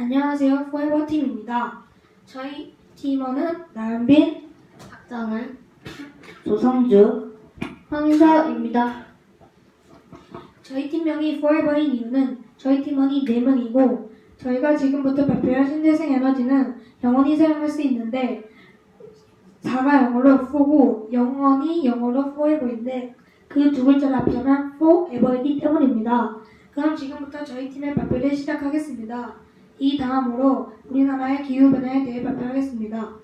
안녕하세요. 포에버 팀입니다. 저희 팀원은 나은빈, 박정은 조성주, 황인서입니다. 저희 팀명이 Forever인 이유는 저희 팀원이 4명이고 저희가 지금부터 발표할 신재생 에너지는 영원히 사용할 수 있는데 4가 영어로 for고 영원히 영어로 forever인데 그 두 글자를 합쳐면 forever이기 때문입니다. 그럼 지금부터 저희 팀의 발표를 시작하겠습니다. 이 다음으로 우리나라의 기후변화에 대해 발표하겠습니다.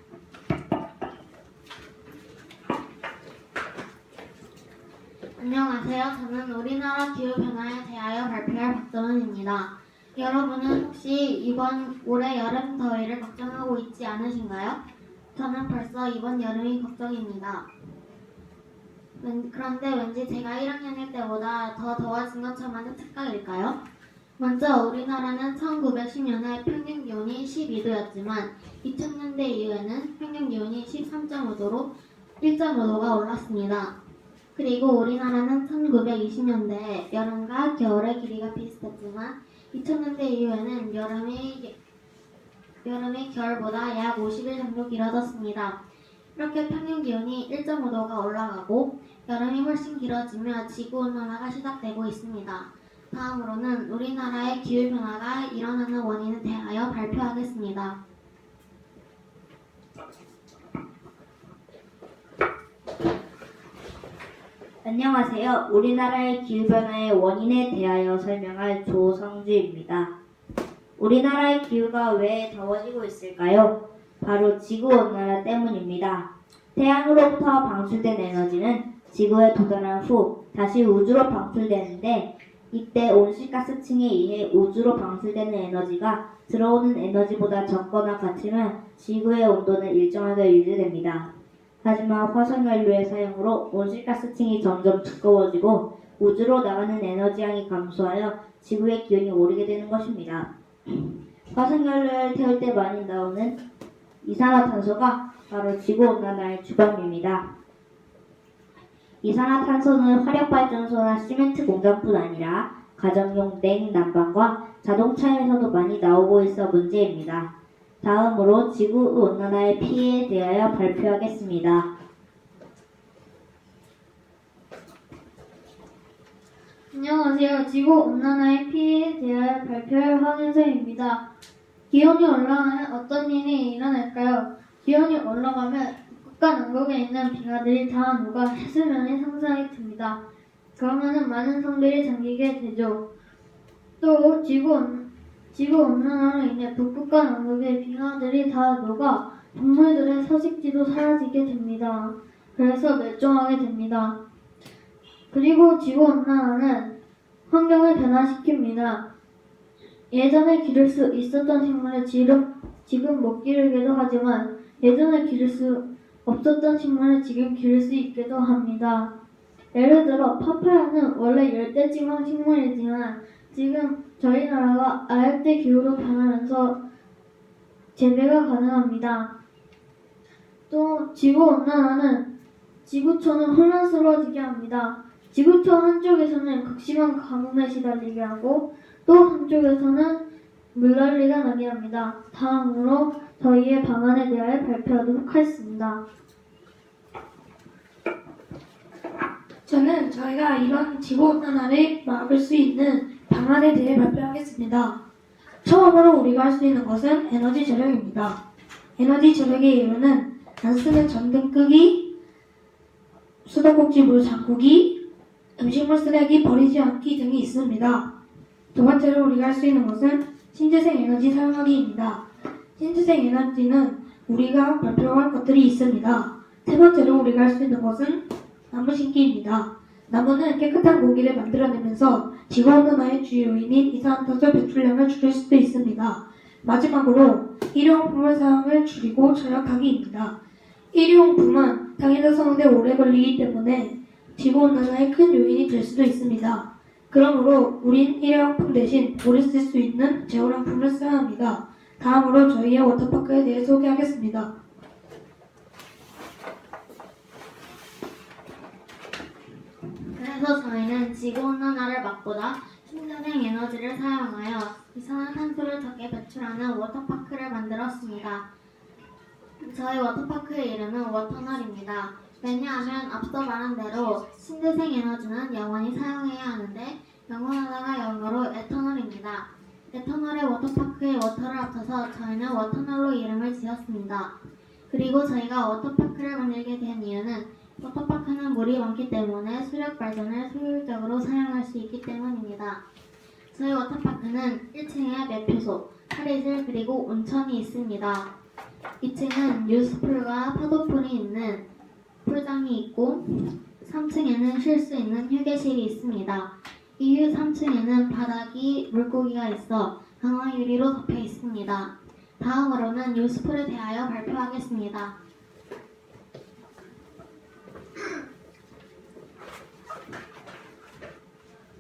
안녕하세요. 저는 우리나라 기후변화에 대하여 발표할 박정은입니다. 여러분은 혹시 이번 올해 여름 더위를 걱정하고 있지 않으신가요? 저는 벌써 이번 여름이 걱정입니다. 왠- 그런데 왠지 제가 1학년일 때보다 더 더워진 것처럼 하는 착각일까요? 먼저 우리나라는 1910년에 평균 기온이 12도였지만 2000년대 이후에는 평균 기온이 13.5도로 1.5도가 올랐습니다. 그리고 우리나라는 1920년대 여름과 겨울의 길이가 비슷했지만 2000년대 이후에는 여름이 여름이 겨울보다 약 50일 정도 길어졌습니다. 이렇게 평균 기온이 1.5도가 올라가고 여름이 훨씬 길어지며 지구 온난화가 시작되고 있습니다. 다음으로는 우리나라의 기후 변화가 일어나는 원인에 대하여 발표하겠습니다. 안녕하세요. 우리나라의 기후 변화의 원인에 대하여 설명할 조성주입니다. 우리나라의 기후가 왜 더워지고 있을까요? 바로 지구 온난화 때문입니다. 태양으로부터 방출된 에너지는 지구에 도달한 후 다시 우주로 방출되는데 이때 온실가스층에 의해 우주로 방출되는 에너지가 들어오는 에너지보다 적거나 같으면 지구의 온도는 일정하게 유지됩니다. 하지만 화석연료의 사용으로 온실가스층이 점점 두꺼워지고 우주로 나가는 에너지량이 감소하여 지구의 기온이 오르게 되는 것입니다. 화석연료를 태울 때 많이 나오는 이산화탄소가 바로 지구온난화의 주범입니다. 이산화탄소는 화력발전소 나 시멘트 공장뿐 아니라 가정용 냉 난방과 자동차에서도 많이 나오고 있어 문제입니다. 다음으로 지구 온난화의 피해에 대하여 발표하겠습니다. 안녕하세요. 지구 온난화의 피해에 대하여 발표할 황현서입니다. 기온이 올라가면 어떤 일이 일어날까요? 기온이 올라가면 북극과 남극에 있는 빙하들이 다 녹아 해수면이 상승하게 됩니다. 그러면은 많은 섬들이 잠기게 되죠. 또 지구 온, 지구 온난화로 인해 북극과 남극의 빙하들이 다 녹아 동물들의 서식지도 사라지게 됩니다. 그래서 멸종하게 됩니다. 그리고 지구 온난화는 환경을 변화시킵니다. 예전에 기를 수 있었던 식물을 지금, 지금 못 기르기도 하지만 예전에 기를 수 없었던 식물을 지금 기를 수 있기도 합니다. 예를 들어 파파야는 원래 열대지방 식물이지만 지금 저희 나라가 아열대 기후로 변하면서 재배가 가능합니다. 또 지구 온난화는 지구촌을 혼란스러워지게 합니다. 지구촌 한쪽에서는 극심한 가뭄에 시달리게 하고 또 한쪽에서는 물난리가 나게 합니다. 다음으로 저희의 방안에 대하여 발표하도록 하겠습니다. 저는 저희가 이런 지구온난화를 막을 수 있는 방안에 대해 발표하겠습니다. 처음으로 우리가 할 수 있는 것은 에너지 절약입니다. 에너지 절약의 예로는 안 쓰는 전등 끄기, 수도꼭지 물 잠그기, 음식물 쓰레기 버리지 않기 등이 있습니다. 두 번째로 우리가 할 수 있는 것은 신재생 에너지 사용하기입니다. 신재생 에너지는 우리가 발표할 것들이 있습니다. 세 번째로 우리가 할 수 있는 것은 나무 심기입니다. 나무는 깨끗한 공기를 만들어내면서 지구온난화의 주요 요인인 이산화탄소 배출량을 줄일 수도 있습니다. 마지막으로 일회용품을 사용을 줄이고 절약하기입니다. 일회용품은 당해서 사는데 오래 걸리기 때문에 지구온난화의 큰 요인이 될 수도 있습니다. 그러므로 우린 일회용품 대신 오래 쓸 수 있는 재활용품을 써야 합니다. 다음으로 저희의 워터파크에 대해 소개하겠습니다. 그래서 저희는 지구온난화를 막보다 에너지 에너지를 사용하여 이산화탄소를 적게 배출하는 워터파크를 만들었습니다. 저희 워터파크의 이름은 워터널입니다. 왜냐하면 앞서 말한 대로 신재생 에너지는 영원히 사용해야 하는데 영원하다가 영어로 에터널입니다. 에터널의 워터파크의 워터를 합쳐서 저희는 워터널로 이름을 지었습니다. 그리고 저희가 워터파크를 만들게 된 이유는 워터파크는 물이 많기 때문에 수력 발전을 효율적으로 사용할 수 있기 때문입니다. 저희 워터파크는 1층에 매표소, 탈의실 그리고 온천이 있습니다. 2층은 뉴스풀과 파도풀이 있는 풀장이 있고 3층에는 쉴 수 있는 휴게실이 있습니다. 이후 3층에는 바닥이 물고기가 있어 강화 유리로 덮여 있습니다. 다음으로는 뉴스풀에 대하여 발표하겠습니다.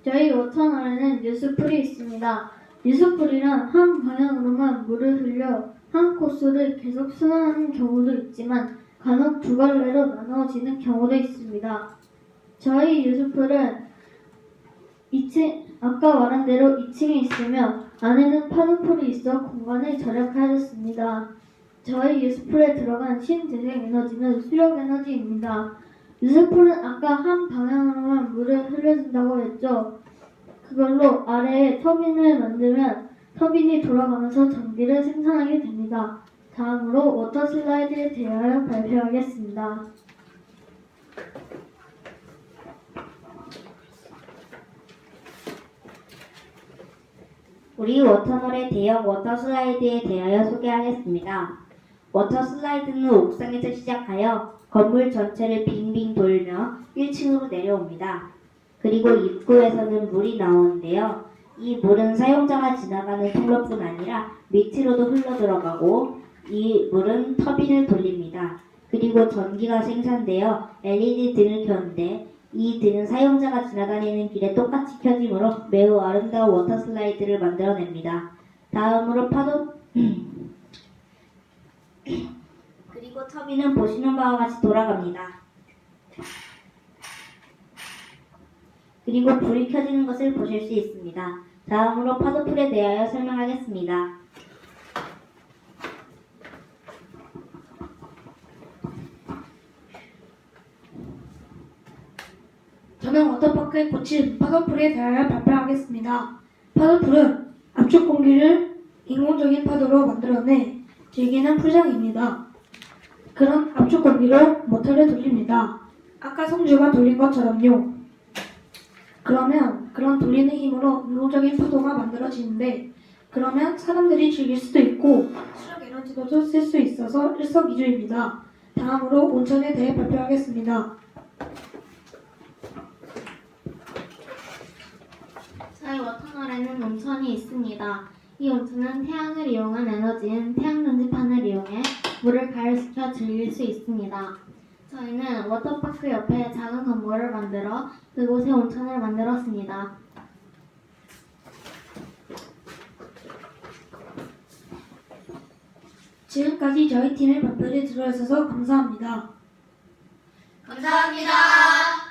저희 워터널에는 뉴스풀이 있습니다. 뉴스풀이란 한 방향으로만 물을 흘려 한 코스를 계속 순환하는 경우도 있지만 간혹 두 갈래로 나누어지는 경우도 있습니다. 저희 뉴스풀은 2층, 아까 말한 대로 2층에 있으며 안에는 파도풀이 있어 공간을 절약하였습니다. 저희 뉴스풀에 들어간 신재생 에너지는 수력 에너지입니다. 뉴스풀은 아까 한 방향으로만 물을 흘려준다고 했죠. 그걸로 아래에 터빈을 만들면 터빈이 돌아가면서 전기를 생산하게 됩니다. 다음으로 워터 슬라이드에 대하여 발표하겠습니다. 우리 워터널의 대형 워터 슬라이드에 대하여 소개하겠습니다. 워터 슬라이드는 옥상에서 시작하여 건물 전체를 빙빙 돌며 1층으로 내려옵니다. 그리고 입구에서는 물이 나오는데요. 이 물은 사용자가 지나가는 통로뿐 아니라 밑으로도 흘러 들어가고 이 물은 터빈을 돌립니다. 그리고 전기가 생산되어 LED 등을 켜는데 이 등은 사용자가 지나다니는 길에 똑같이 켜지므로 매우 아름다운 워터 슬라이드를 만들어냅니다. 다음으로 파도 그리고 터빈은 보시는 바와 같이 돌아갑니다. 그리고 불이 켜지는 것을 보실 수 있습니다. 다음으로 파도풀에 대하여 설명하겠습니다. 저는 워터파크에 꽂힌 파도풀에 대하여 발표하겠습니다. 파도풀은 압축 공기를 인공적인 파도로 만들어내 즐기는 풀장입니다. 그런 압축 공기로 모터를 돌립니다. 아까 성주가 돌린 것처럼요. 그러면 그런 돌리는 힘으로 인공적인 파도가 만들어지는데 그러면 사람들이 즐길 수도 있고 수력 에너지도 쓸 수 있어서 일석이조입니다. 다음으로 온천에 대해 발표하겠습니다. 저희 워터널에는 온천이 있습니다. 이 온천은 태양을 이용한 에너지인 태양 전지판을 이용해 물을 가열시켜 즐길 수 있습니다. 저희는 워터파크 옆에 작은 건물을 만들어 그곳에 온천을 만들었습니다. 지금까지 저희 팀의 발표를 들어주셔서 감사합니다. 감사합니다.